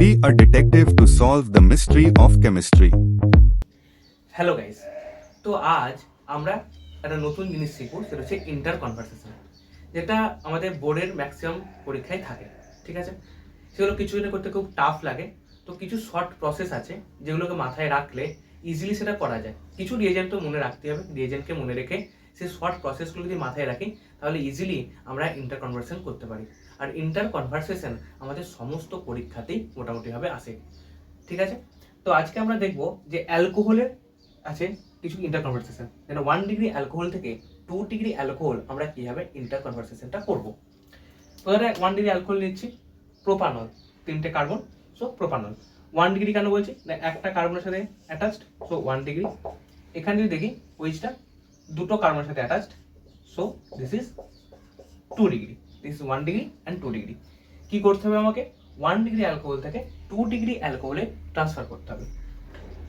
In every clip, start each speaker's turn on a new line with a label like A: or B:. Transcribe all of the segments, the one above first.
A: Be a detective to solve the mystery of chemistry.
B: Hello guys তো আজ আমরা একটা নতুন জিনিস শিখব, সেটা হচ্ছে ইন্টার কনভারসেশন যেটা আমাদের বোর্ডের ম্যাক্সিমাম পরীক্ষায় থাকে, ঠিক আছে? সেগুলো কিছু কিছু করতে খুব টাফ লাগে। তো কিছু শর্ট প্রসেস আছে, যেগুলোকে মাথায় রাখলে ইজিলি সেটা করা যায়। কিছু রিয়েজেন্ট তো মনে রাখতে হবে রিয়েজেন্টকে মনে রেখে সেই শর্ট প্রসেসগুলো যদি মাথায় রাখি, তাহলে ইজিলি আমরা ইন্টার কনভারসেশন করতে পারি। আর ইন্টার কনভারসেশন আমাদের সমস্ত পরীক্ষাতেই মোটামুটিভাবে আসে। ঠিক আছে? তো আজকে আমরা দেখব যে অ্যালকোহলের আছে কিছু ইন্টার কনভারসেশন যেন ওয়ান ডিগ্রি অ্যালকোহল থেকে টু ডিগ্রি অ্যালকোহল আমরা কীভাবে ইন্টার কনভারসেশনটা করব। প্রথমে ওয়ান ডিগ্রি অ্যালকোহল নিচ্ছি প্রোপানল তিনটে carbon so propanol one degree কেন বলছি? না, একটা কার্বনের সাথে অ্যাটাচড সো ওয়ান ডিগ্রি এখানে যদি দেখি ওইচটা দুটো কার্বনের সাথে attached so this is two degree this one degree and two degree কি করতে হবে আমাকে? ওয়ান ডিগ্রি অ্যালকোহল থেকে টু ডিগ্রি অ্যালকোহলে ট্রান্সফার করতে হবে।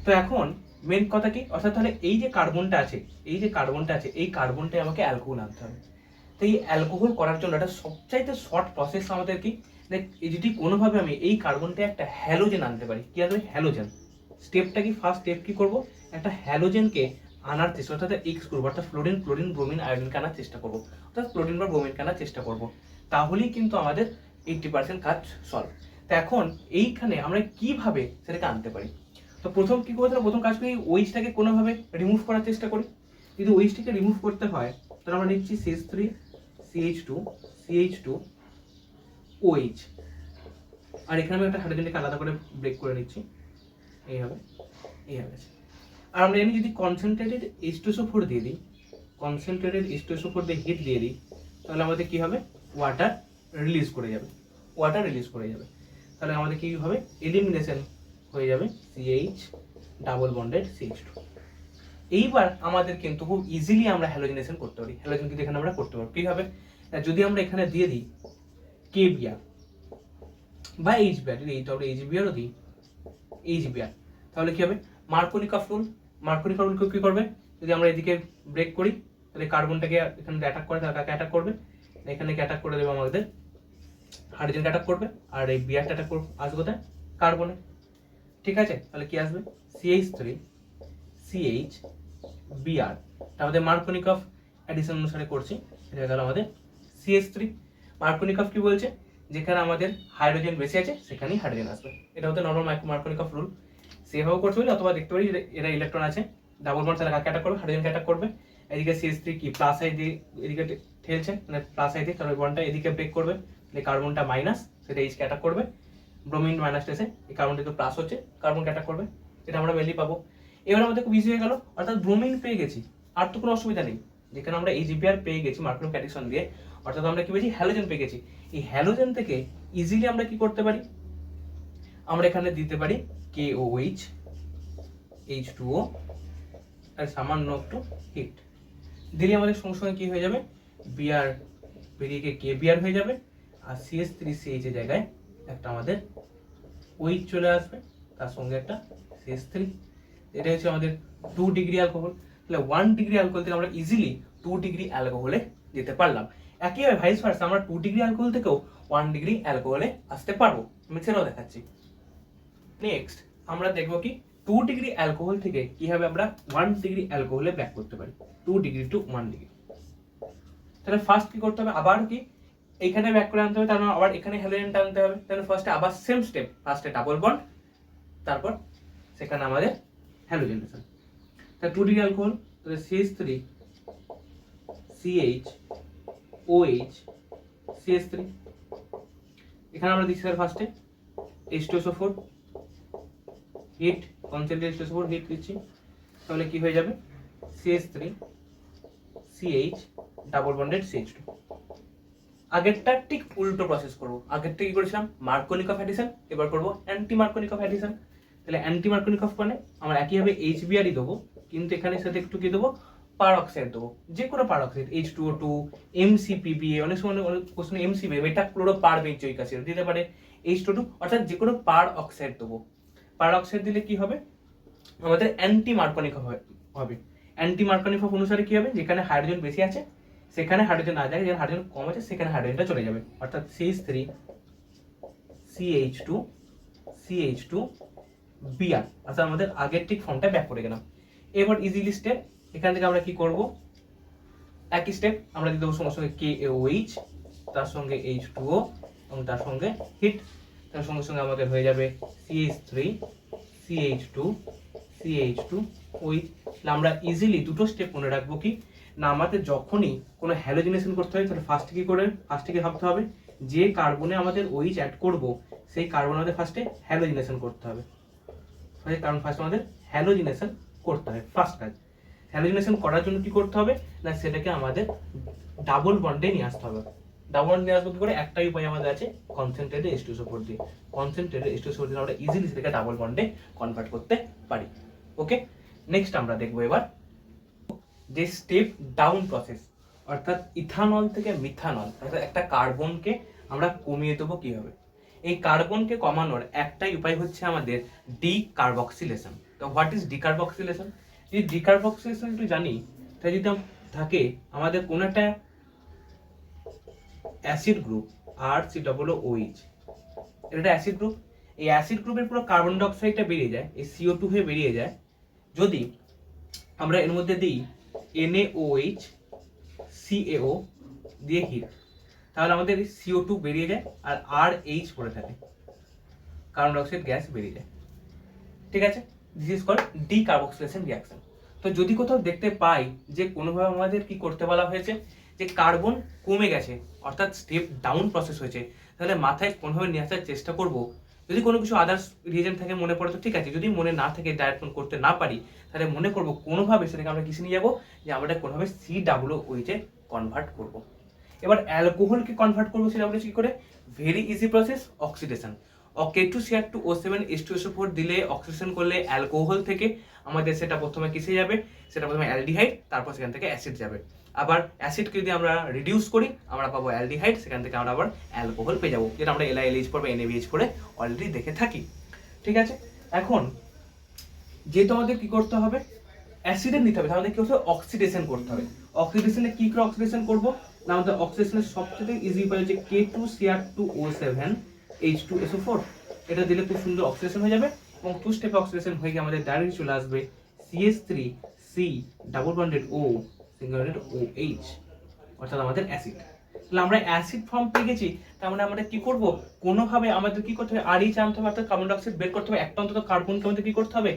B: তো এখন মেন কথা কি? অর্থাৎ তাহলে এই যে কার্বনটা আছে, এই যে কার্বনটা আছে, এই কার্বনটাই আমাকে অ্যালকোহল আনতে হবে। তো এই অ্যালকোহল করার জন্য একটা সবচাইতে শর্ট প্রসেস আমাদের কি? যদি কোনোভাবে আমি এই কার্বনটা একটা হ্যালোজেন আনতে পারি, কি আসবে হ্যালোজেন স্টেপটা কি ফার্স্ট স্টেপ কি করব? একটা হ্যালোজেনকে আনার চেষ্টা অর্থাৎ এক্স করব অর্থাৎ ফ্লোরিন ক্লোরিন ব্রোমিন আয়োডিনকে আনার চেষ্টা করব, অর্থাৎ ক্লোরিন বা ব্রোমিনকে আনার চেষ্টা করব। তাহলেই কিন্তু আমাদের এইটটি পার্সেন্ট কাজ সলভ তো এখন এইখানে আমরা কীভাবে সেটাকে আনতে পারি? তো প্রথম কি করতে হবে প্রথম কাজ করি ওইচটাকে কোনোভাবে রিমুভ করার চেষ্টা করি। যদি ওইচটাকে রিমুভ করতে হয়, তাহলে আমরা নিচ্ছি CS three CH two CH two OH আর এখানে আমি একটা হাইড্রোজেনকে আলাদা করে ব্রেক করে নিচ্ছি। এইভাবে এইভাবে। আর আমরা এমনি যদি কনসেন্ট্রেটেড এস্টোসো ফোর দিয়ে দিই কনসেন্ট্রেটেড এস্টোসো ফোর দিয়ে হিট দিয়ে দিই, তাহলে আমাদের কি হবে? ওয়াটার রিলিজ করে যাবে। ওয়াটার রিলিজ করে যাবে। তাহলে আমাদের কি হবে? এলিমিনেশন হয়ে যাবে CH double bonded CH two এইবার আমাদের কিন্তু খুব ইজিলি আমরা হ্যালোজিনেশন করতে পারি। হ্যালোজেন কিন্তু এখানে আমরা করতে পারব? কীভাবে যদি আমরা এখানে দিয়ে দিই কে বিআর বা এইচ বিআর যদি এইটা আমরা এইচ বিআরও দিই এইচ বিআর তাহলে কি হবে? মার্কোনিকা রুল মার্কোনিকা রুল কি করবে? যদি আমরা এদিকে ব্রেক করি, তাহলে কার্বনটাকে এখানে অ্যাটাক করে, তাহলে অ্যাটাক করবে? এখানে অ্যাটাক করে দেবে আমাদের? হাইড্রোজেনকে অ্যাটাক করবে। আর এই বিআরটা অ্যাটাক করবে, আসবে কোথায়? কার্বনে ঠিক আছে? তাহলে কি আসবে? সিএইচ থ্রি সিএইচ বিআর আমাদের মার্কোনিক অফ অ্যাডিশন অনুসারে করছি। এটা গেল আমাদের সিএস থ্রি মার্কোনিক অফ কি বলছে? যেখানে আমাদের হাইড্রোজেন বেশি আছে, সেখানেই হাইড্রোজেন আসবে। এটা হচ্ছে নর্মাল মার্কোনিক অফ রুল সেভাবেও করতে পারি অথবা দেখতে পারি এরা ইলেকট্রন আছে। ডাবল বন্ড তাহলে কাকে অ্যাটাক করবে? হাইড্রোজেনকে অ্যাটাক করবে। এদিকে সিএস থ্রি কি? প্লাস আই দিয়ে এদিকে ঠেলছে মানে প্লাস আই দিয়ে তাহলে বন্ডটা এদিকে ব্রেক করবে। তাহলে কার্বনটা মাইনাস সেটা এইচকে অ্যাটাক করবে। ব্রোমিন মাইনাস এসে এই কার্বনটা তো প্লাস হচ্ছে কার্বনকে অ্যাটাক করবে। এটা আমরা মেনলি পাবো। এবার আমাদের খুব ইজি হয়ে গেল। অর্থাৎ ব্রোমিন পেয়ে গেছি। আর তো কোনো অসুবিধা নেই। যেখানে আমরা এই জিপিআর পেয়ে গেছি মার্কোনিক অ্যাডিশন দিয়ে। অর্থাৎ আমরা কি পেয়েছি? হ্যালোজেন পেয়ে গেছি। এই হ্যালোজেন থেকে ইজিলি আমরা কি করতে পারি? আমরা এখানে দিতে পারি K O H H two O আর সামান্য একটু হিট দিলে আমাদের সঙ্গে সঙ্গে কি হয়ে যাবে? বিআর বেরিয়ে কে বিআর হয়ে যাবে, আর সিএস থ্রি সিএইচ এর জায়গায় একটা আমাদের ওইচ চলে আসবে, তার সঙ্গে একটা সিএস থ্রি এটা হচ্ছে আমাদের টু ডিগ্রি অ্যালকোহল তাহলে ওয়ান ডিগ্রি অ্যালকোহল থেকে আমরা ইজিলি টু ডিগ্রি অ্যালকোহলে যেতে পারলাম। একইভাবে ভাইস ভার্সা আমরা টু ডিগ্রি অ্যালকোহল থেকেও ওয়ান ডিগ্রি অ্যালকোহলে আসতে পারব। আমি সেটাও দেখাচ্ছি। নেক্সট আমরা দেখব কি টু ডিগ্রি অ্যালকোহল থেকে কীভাবে আমরা ওয়ান ডিগ্রি অ্যালকোহলে ব্যাক করতে পারি। Two degree two one degree তাহলে ফার্স্ট কি করতে হবে? আবার কি? এখানে ব্যাক করে আনতে হবে, তার মানে আবার এখানে হ্যালোজেনটা আনতে হবে। তাহলে ফার্স্টে আবার সেম স্টেপ ফার্স্টে ডাবল বন্ড তারপর সেখানে আমাদের হ্যালোজেনেশন তা টু ডিগ্রি অ্যালকোহল তাহলে CS three CH OH CS three এখানে আমরা দিচ্ছি ফার্স্টে H two four heat concentrate two four heat দিচ্ছি, তাহলে কি হয়ে যাবে? CS three CH double bonded CH two আগেরটা ঠিক উল্টো প্রসেস করব। আগেরটা কি করেছিলাম? মার্কোনিক অফ অ্যাডিশন এবার করব অ্যান্টি মার্কোনিক অফ অ্যাডিশন তাহলে অ্যান্টি মার্কোনিক অফ মানে আমরা একইভাবে এইচ বিআরই দেবো, কিন্তু এখানে সাথে একটু কি দেবো? পার অক্সাইড দেবো যে কোনো peroxide H two O two MCPBA অনেক সময় অনেক question MCP meta chloro per benzoic acid দিতে পারে এইচ টু টু অর্থাৎ যে কোনো পার অক্সাইড দেবো। পার অক্সাইড দিলে কি হবে? আমাদের অ্যান্টি মার্কোনিক হবে। অ্যান্টি মার্কোনিক অফ অনুসারে কি হবে? যেখানে হাইড্রোজেন বেশি আছে, সেখানে হাইড্রোজেন না যায় যেখানে হাইড্রোজেন কম আছে, সেখানে হাইড্রোজেনটা চলে যাবে। অর্থাৎ CH three CH two CH two BR অর্থাৎ আমাদের আগের ঠিক ফর্মটা ব্যাক করে গেলাম। এবার ইজিলি স্টেপ এখান থেকে আমরা কি করব? একই স্টেপ আমরা দিয়ে দেবো সঙ্গে সঙ্গে কে এইচ তার সঙ্গে এইচ টু ও এবং তার সঙ্গে হিট তার সঙ্গে সঙ্গে আমাদের হয়ে যাবে CH three CH two CH two OH আমরা ইজিলি দুটো স্টেপ মনে রাখব কি? না, আমাদের যখনই কোনো হ্যালোজিনেশন করতে হয়, তাহলে ফার্স্টে কি করে? ফার্স্টে কি ভাবতে হবে? যে কার্বনে আমাদের ওইচ অ্যাড করব, সেই কার্বন আমাদের ফার্স্টে হ্যালোজিনেশন করতে হবে। মানে কারণ ফার্স্ট আমাদের হ্যালোজিনেশন করতে হবে ফার্স্ট কাজ। হ্যালোজিনেশন করার জন্য কি করতে হবে? না, সেটাকে আমাদের ডাবল বন্ডে নিয়ে আসতে হবে। ডাবল বন্ড নিয়ে আসব কি করে? একটাই উপায় আমাদের আছে কনসেন্ট্রেটেড এস টু সাপোর্ট দিয়ে কনসেন্ট্রেটেড এস টু সাপোর্ট দিয়ে আমরা ইজিলি সেটাকে ডাবল বন্ডে কনভার্ট করতে পারি। ওকে নেক্সট আমরা দেখব এবার যে স্টেপ ডাউন প্রসেস অর্থাৎ ইথানল থেকে মিথানল অর্থাৎ একটা কার্বনকে আমরা কমিয়ে দেবো কীভাবে? এই কার্বনকে কমানোর একটাই উপায় হচ্ছে আমাদের ডি কার্বক্সিলেশন তো হোয়াট ইজ ডিকার্বক্সিলেশন যদি ডিকার্বক্সিলেশন একটু জানি তাহলে যদি থাকে, আমাদের কোন একটা অ্যাসিড গ্রুপ আর সি ডবল ওইচ এটা অ্যাসিড গ্রুপ। এই অ্যাসিড গ্রুপের পুরো কার্বন ডাইঅক্সাইডটা বেরিয়ে যায়, এই সিও টু হয়ে বেরিয়ে যায়। যদি আমরা এর মধ্যে দিই NaOH CaO দিয়ে হিট তাহলে আমাদের সিও টু বেরিয়ে যায় আর আর এইচ পড়ে থাকে। কার্বন ডাইঅক্সাইড গ্যাস বেরিয়ে যায়। ঠিক আছে? This is called decarboxylation reaction তো যদি কোথাও দেখতে পাই যে কোনোভাবে আমাদের কি করতে বলা হয়েছে, যে কার্বন কমে গেছে, অর্থাৎ স্টেপ ডাউন প্রসেস হয়েছে, তাহলে মাথায় কোনোভাবে নিয়ে আসার চেষ্টা করব। যদি কোনো কিছু আদার্স রিজন থাকে মনে পড়ে তো ঠিক আছে, যদি মনে না থাকে ডাইরেক্ট করতে না পারি, তাহলে মনে করব কোনোভাবে সেটাকে আমরা কিসে নিয়ে যাব, যে আমরা কোনোভাবে সি ডাব্লু ওইচে কনভার্ট করব। এবার অ্যালকোহলকে কনভার্ট করব সেটা আমরা কি করে? Very easy process oxidation K two CR two O seven S two SO four দিলে অক্সিডেশন করলে অ্যালকোহল থেকে আমাদের সেটা প্রথমে কিসে যাবে? সেটা প্রথমে অ্যালডিহাইড, তারপর সেখান থেকে অ্যাসিড যাবে। আবার অ্যাসিডকে যদি আমরা রিডিউস করি, আমরা পাবো অ্যালডিহাইড, সেখান থেকে আমরা আবার অ্যালকোহল পেয়ে যাব। যেটা আমরা এলআইএলএইচ পর বা এনএভিএইচ পরে অলরেডি দেখে থাকি। ঠিক আছে? এখন যেহেতু আমাদের কি করতে হবে? অ্যাসিডের নিতে হবে। তাহলে কি হচ্ছে? অক্সিডেশন করতে হবে। অক্সিডেশনে কি করে অক্সিডেশন করব? না, আমাদের অক্সিডেশনের সবচেয়ে ইজি উপায় হচ্ছে K two CR two O seven H two SO four এটা দিলে খুব সুন্দর অক্সিডেশন হয়ে যাবে। এবং টু স্টেপ অক্সিডেশন হয়ে গিয়ে আমাদের ডাইরেক্ট চলে আসবে CS three C double bonded O single bonded O H অর্থাৎ আমাদের অ্যাসিড তাহলে আমরা অ্যাসিড ফর্ম পেয়ে গেছি, তার মানে আমরা কি করব? কোনোভাবে আমাদের কি করতে হবে? আর এইচ আনতে হবে, অর্থাৎ কার্বন ডাইঅক্সাইড বের করতে হবে, একটা অন্তত কার্বনকে আমাদের কি করতে হবে?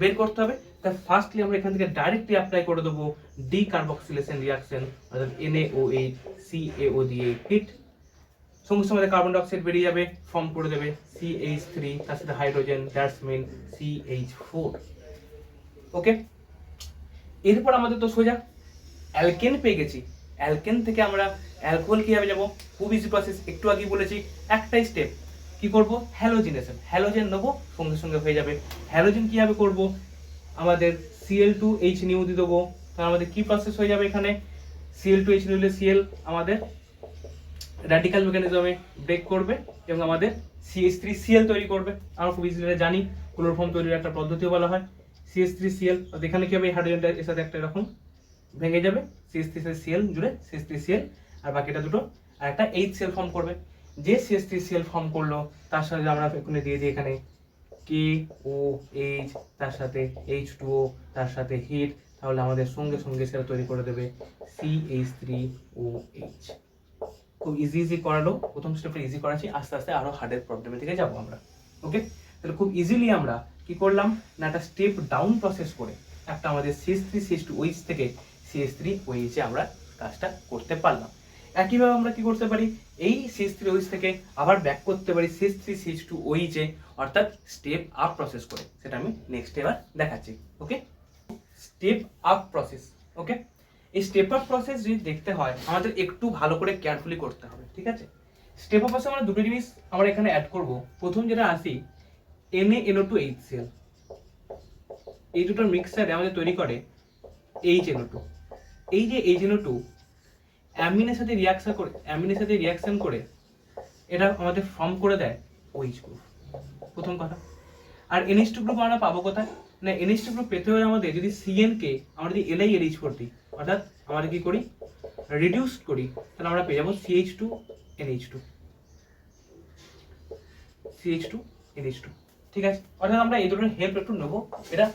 B: বের করতে হবে। তাই ফার্স্টলি আমরা এখান থেকে ডাইরেক্টলি অ্যাপ্লাই করে দেবো ডি কার্বক্সিলেশন রিয়াকশন অর্থাৎ NaOH CaO দিয়ে হিট সঙ্গে সঙ্গে কার্বন ডাইঅক্সাইড বেরিয়ে যাবে ফর্ম করে দেবে সিএইচ থ্রি তার সাথে hydrogen that's mean CH four okay এরপর আমাদের তো সোজা অ্যালকেন পেয়ে গেছি। অ্যালকেন থেকে আমরা অ্যালকোহল কীভাবে যাব খুব ইজি প্রসেস একটু আগেই বলেছি, একটাই স্টেপ কি করব? হ্যালোজিনেশন হ্যালোজেন নেব, সঙ্গে সঙ্গে হয়ে যাবে। হ্যালোজেন কীভাবে করব? আমাদের সিএল টু এইচ নিউ দিয়ে দেবো। তাহলে আমাদের কি প্রসেস হয়ে যাবে এখানে? সিএল টু এইচ নিউলে সিএল আমাদের র্যাডিক্যাল মেকানিজমে ব্রেক করবে এবং আমাদের সিএস থ্রি সিএল তৈরি করবে। আমরা খুব ইজিলি জানি ক্লোরোফর্ম তৈরির একটা পদ্ধতিও বলা হয়। সিএস থ্রি সিএল এখানে কি হবে? হাইড্রোজেনটা এর সাথে একটা এরকম ভেঙে যাবে। সিএস থ্রি সিএল জুড়ে সিএস থ্রি সিএল আর বাকিটা দুটো, আর একটা এইচ সিএল ফর্ম করবে। যে সিএস থ্রি সিএল ফর্ম করল, তার সাথে আমরা এখানে দিয়ে দিই এখানে কে ও এইচ তার সাথে এইচ টু ও তার সাথে হিট তাহলে আমাদের সঙ্গে সঙ্গে সেটা তৈরি করে দেবে C H three O H খুব ইজি ইজি করালো। প্রথম স্টেপটা ইজি করাচ্ছি। আস্তে আস্তে আরও হার্ডের প্রবলেমের দিকে যাব আমরা। ওকে তাহলে খুব ইজিলি আমরা কি করলাম? না, একটা স্টেপ ডাউন প্রসেস করে একটা আমাদের CS three CS two OH থেকে সিএস থ্রি ওইচে আমরা কাজটা করতে পারলাম। একইভাবে আমরা কি করতে পারি? এই সিএস থ্রি ওইচ থেকে আবার ব্যাক করতে পারি সিএস থ্রি সিএস টু ওইচে অর্থাৎ স্টেপ আপ প্রসেস করে। সেটা আমি নেক্সট এবার দেখাচ্ছি। Okay step up process okay এই স্টেপ আপ প্রসেস যদি দেখতে হয়, আমাদের একটু ভালো করে কেয়ারফুলি করতে হবে, ঠিক আছে? স্টেপ আপ প্রসেস আমরা দুটো জিনিস আমরা এখানে অ্যাড করব। প্রথম যেটা আসি NA NO two H CL এই দুটোর মিক্সারে আমাদের তৈরি করে এইচ এনও টু এই যে এইচ এনও টু অ্যামিনের সাথে রিয়াকশন করে অ্যামিনের সাথে রিয়াকশন করে, এটা আমাদের ফর্ম করে দেয় ওইচ গ্রুপ প্রথম কথা। আর এনএইচ টু গ্রুপ আমরা পাবো কোথায়? না এনএইচ টু গ্রুপ পেতে হলে আমাদের যদি সিএন কে আমরা যদি এলআই এলএইচ করতে অর্থাৎ আমরা কি করি? রিডিউস করি। তাহলে আমরা পেয়ে যাব CH two NH two CH two NH two ঠিক আছে? অর্থাৎ আমরা এই দুটোর হেল্প একটু নেব এটা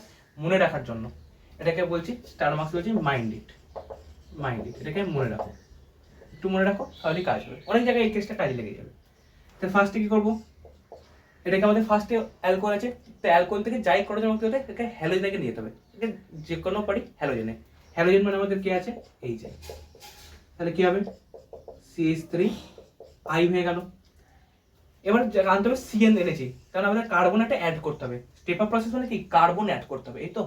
B: মনে রাখার জন্য। এটাকে বলছি স্টার মার্কস বলছি মাইন্ড ইট মাইন্ড ইট এটাকে মনে রাখো। একটু মনে রাখো, তাহলেই কাজ হবে। অনেক জায়গায় এই কেসটা কাজে লেগে যাবে। তো ফার্স্টে কি করব? এটাকে আমাদের ফার্স্টে অ্যালকোহল আছে। তো অ্যালকোহল থেকে যাই করা যাবে হতে এটাকে হ্যালোজেনকে নিয়ে যেতে হবে। যে কোনো পারি হ্যালোজেনে হ্যালোজেন মানে আমাদের কি আছে? এই যে। তাহলে কি হবে? সিএইচ থ্রি আই হয়ে গেল। এবার আনতে হবে সিএন এনেছি। কারণ আমাদের কার্বন একটা অ্যাড করতে হবে। স্টেপ আপ প্রসেস মানে কি? কার্বন অ্যাড করতে হবে, এই তো?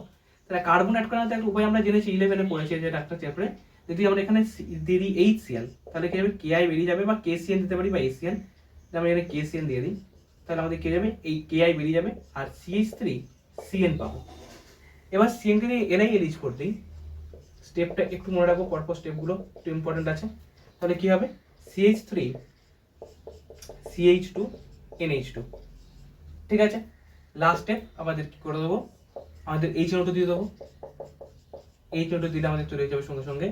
B: তাহলে কার্বন অ্যাড করার একটা উপায় আমরা জেনেছি ইলেভেনে পড়েছি যে ডাক্তার চ্যাপ্টারে যদি আমরা এখানে দিই এইচ সিএন তাহলে কি হবে? কে আই বেরিয়ে যাবে বা কে সিএন দিতে পারি বা এসিএন আমরা এখানে কে সিএন দিয়ে দিই, তাহলে আমাদের কে যাবে? এই কে আই বেরিয়ে যাবে। আর সিএইচ থ্রি সিএন পাবো। এবার সিএনকে দিয়ে এনআই এলিজ করে দিই স্টেপটা একটু মনে রাখব, পরপর স্টেপগুলো একটু ইম্পর্টেন্ট আছে। তাহলে কি হবে? CH three CH two NH two ঠিক আছে? লাস্ট স্টেপ আমাদের কি করে দেবো? আমাদের এইচ নোটও দিয়ে দেবো। এইচ নোটও দিলে আমাদের চলে যাবে সঙ্গে সঙ্গে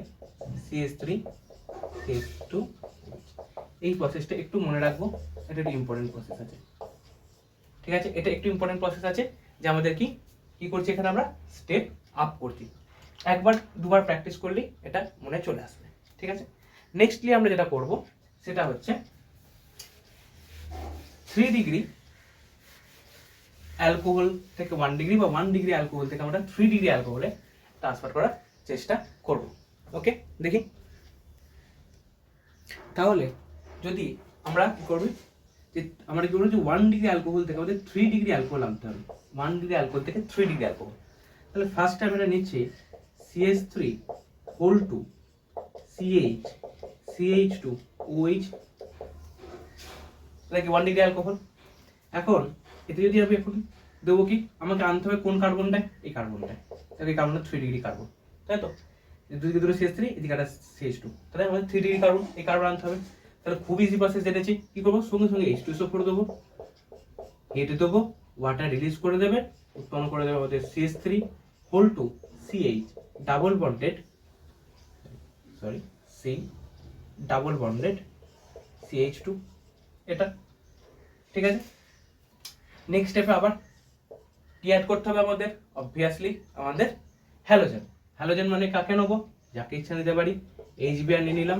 B: সিএস থ্রি সিএস টু এই প্রসেসটা একটু মনে রাখব, এটা একটু ইম্পর্টেন্ট প্রসেস আছে। ঠিক আছে? এটা একটু ইম্পর্টেন্ট প্রসেস আছে যে আমাদের কি কি করছি এখানে আমরা? স্টেপ আপ করছি। একবার, দুবার প্র্যাকটিস করলেই এটা মনে চলে আসবে, ঠিক আছে? নেক্সটলি আমরা যেটা করব, সেটা হচ্ছে থ্রি ডিগ্রি অ্যালকোহল থেকে ওয়ান ডিগ্রি বা ওয়ান ডিগ্রি অ্যালকোহল থেকে আমরা থ্রি ডিগ্রি অ্যালকোহলে ট্রান্সফার করার চেষ্টা করব ওকে দেখি। তাহলে যদি আমরা কি করবি, যে আমরা কি করব যে ওয়ান ডিগ্রি অ্যালকোহল থেকে আমাদের থ্রি ডিগ্রি অ্যালকোহল আনতে হবে ওয়ান ডিগ্রি অ্যালকোহল থেকে থ্রি ডিগ্রি অ্যালকোহল তাহলে ফার্স্ট টাইম এটা নিচ্ছি CS three whole two CH CH two OH এটা কি ওয়ান ডিগ্রি অ্যালকোহল এখন এতে যদি আমি এখন দেবো কি? আমাকে আনতে হবে কোন কার্বনটা এই কার্বনটা তাহলে এই কার্বনটা থ্রি ডিগ্রি কার্বন তাই তো? দুদিকে দুটো সিএস থ্রি এদিকে একটা সিএস টু তাহলে আমাদের থ্রি ডিগ্রি কার্বন এই কার্বন আনতে হবে। তাহলে খুব ইজি প্রসেস জেনেছি কি করব? সঙ্গে সঙ্গে এইচ টু এসও করে দেবো। হেঁটে দেবো ওয়াটার রিলিজ করে দেবে, উৎপন্ন করে দেবে আমাদের CS three whole two CH double bonded sorry C double bonded CH two এটা, ঠিক আছে? নেক্সট স্টেপে আবার কি অ্যাড করতে হবে আমাদের? অবভিয়াসলি আমাদের হ্যালোজেন হ্যালোজেন মানে কাকে নেব? যাকে ইচ্ছা নিতে পারি। এইচ বিআর নিয়ে নিলাম।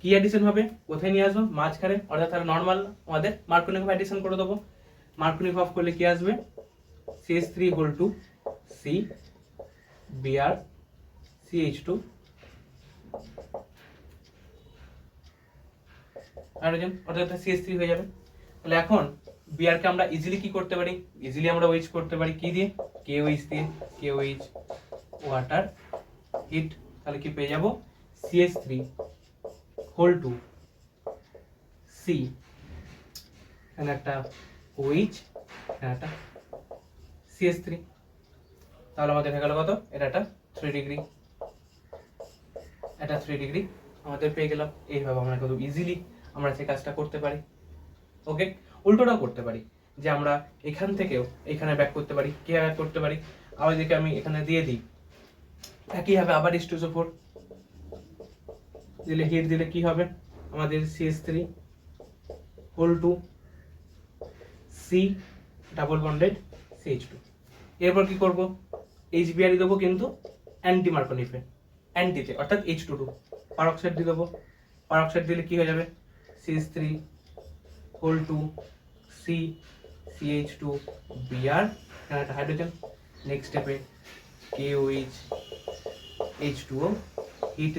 B: কি অ্যাডিশন হবে? কোথায় নিয়ে আসব? মাঝখানে, অর্থাৎ তাহলে নর্মাল আমাদের মার্কনিক অ্যাডিশন করে দেবো। মার্কনিক অফ করলে কি আসবে? CS three whole two C BR CH two hydrogen অর্থাৎ সিএস থ্রি হয়ে যাবে। তাহলে এখন বিআরকে আমরা ইজিলি কি করতে পারি? ইজিলি আমরা ওয়েজ করতে পারি কি দিয়ে? কে ওইচ দিয়ে। কে ওইচ ওয়াটার হিট তাহলে কি পেয়ে যাব? CS three whole two C এখানে একটা ওইচ এখানে একটা সিএস থ্রি তাহলে আমাদের হয়ে গেল কত? এটা একটা থ্রি ডিগ্রি এটা থ্রি ডিগ্রি আমাদের পেয়ে গেলাম। এইভাবে আমরা কত ইজিলি আমরা সেই কাজটা করতে পারি। ওকে উল্টোটাও করতে পারি। যে আমরা এখান থেকেও এখানে ব্যাক করতে পারি কে ব্যাক করতে পারি। আবার যদি আমি এখানে দিয়ে দিই। একইভাবে আবার ইস্টুসো ফোর দিলে হিট দিলে কি হবে? আমাদের CS three whole two C double bonded CH two এরপর কি করব? এইচ বিআরই দেবো কিন্তু অ্যান্টি মার্কনিফে অ্যান্টিতে অর্থাৎ এইচ টু টু পারক্সাইড দিয়ে দেবো। পারক্সাইড দিলে কী হয়ে যাবে? CS three whole two C CH two BR একটা হাইড্রোজেন নেক্সট স্টেপে K H H two O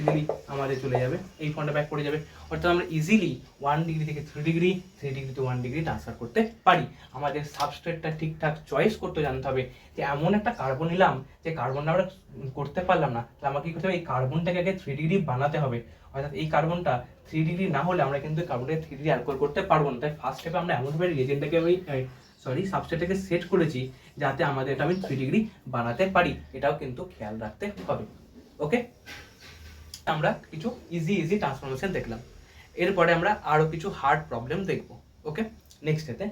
B: দিলি আমাদের চলে যাবে। এই ফোনটা ব্যাক করে যাবে। অর্থাৎ আমরা ইজিলি ওয়ান ডিগ্রি থেকে three degree three degree to one degree transfer করতে পারি। আমাদের সাবস্ট্রেটটা ঠিকঠাক চয়েস করতে জানতে হবে যে এমন একটা কার্বন নিলাম যে কার্বনটা আমরা করতে পারলাম না, তাহলে আমাকে কি করতে হবে? এই কার্বনটাকে আগে থ্রি ডিগ্রি বানাতে হবে। অর্থাৎ এই কার্বনটা থ্রি ডিগ্রি না হলে আমরা কিন্তু কার্বনটাকে থ্রি ডিগ্রি অ্যালকোহল করতে পারব না। তাই ফার্স্ট স্টেপে আমরা এমনভাবে রিয়েজেন্টটাকে ওই সরি সাবস্ট্রেটটাকে সেট করেছি যাতে আমাদের এটা আমি থ্রি ডিগ্রি বানাতে পারি। এটাও কিন্তু খেয়াল রাখতে হবে। ওকে আমরা কিছু ইজি ইজি ট্রান্সফরমেশন দেখলাম। এরপরে আমরা আরও কিছু হার্ড প্রবলেম দেখব ওকে নেক্সট এতে,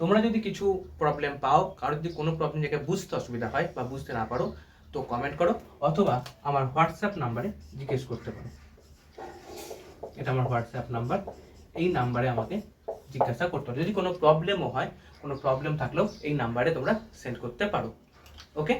B: তোমরা যদি কিছু প্রবলেম পাও, কারও যদি কোনো প্রবলেম জায়গায় বুঝতে অসুবিধা হয় বা বুঝতে না পারো, তো কমেন্ট করো, অথবা আমার হোয়াটসঅ্যাপ নাম্বারে জিজ্ঞেস করতে পারো। এটা আমার হোয়াটসঅ্যাপ নাম্বার এই নাম্বারে আমাকে জিজ্ঞাসা করতে পারো। যদি কোনো প্রবলেমও হয়, কোনো প্রবলেম থাকলেও এই নাম্বারে তোমরা সেন্ড করতে পারো ওকে